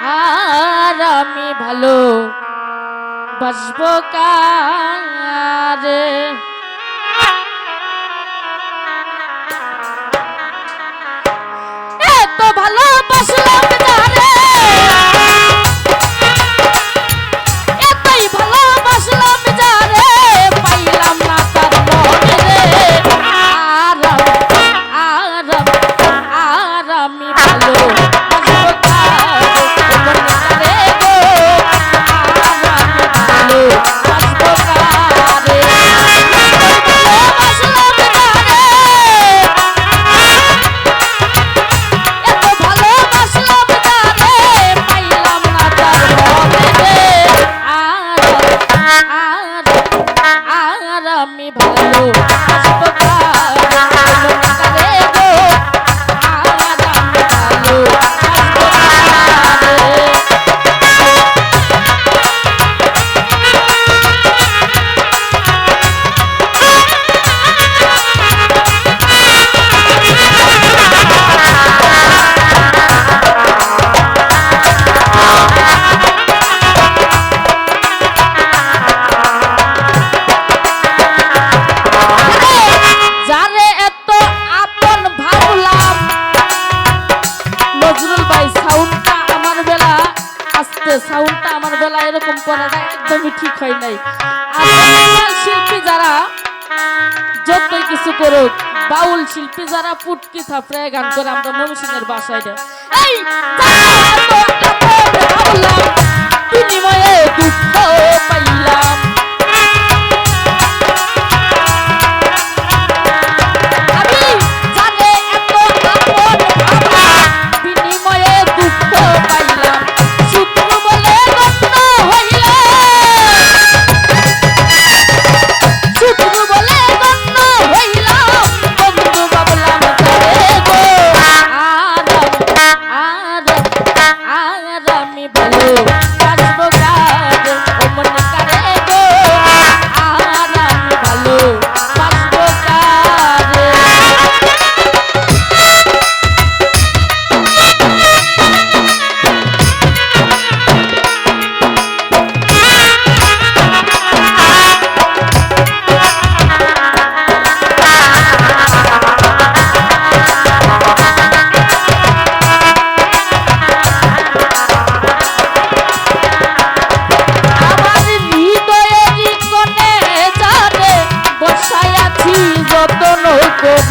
আর আমি ভালো বাসব কারে এত ভালোবাসলাম জায়গাটা একদমই ঠিক হয় নাই শিল্পী যারা যতই কিছু করুক বাউল শিল্পী যারা পুটকি থাপড়ায় গান করে আমরা মমিসিংয়ের বাসায় দেয়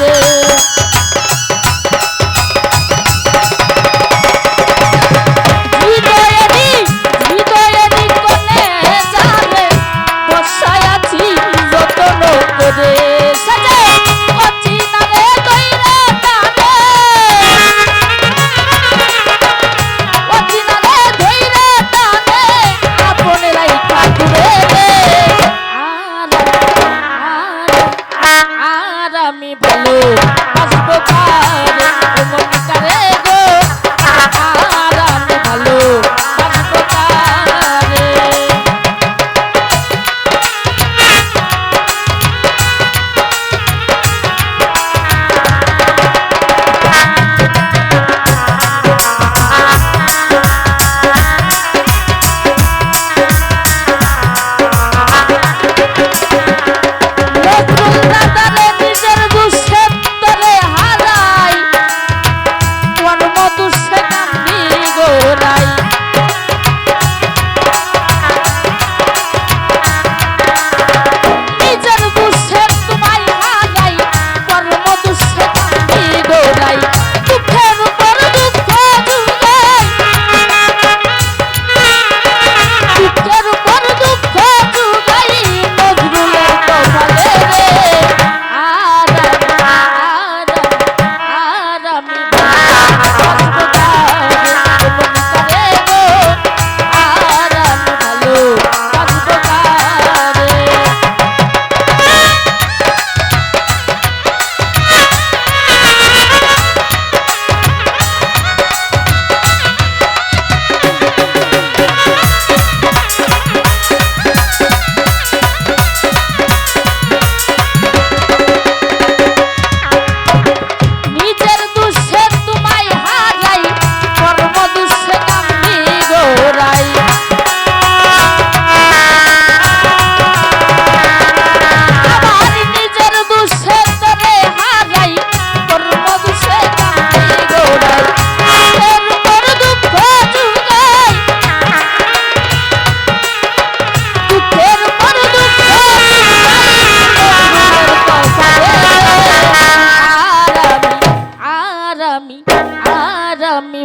Aê! আমি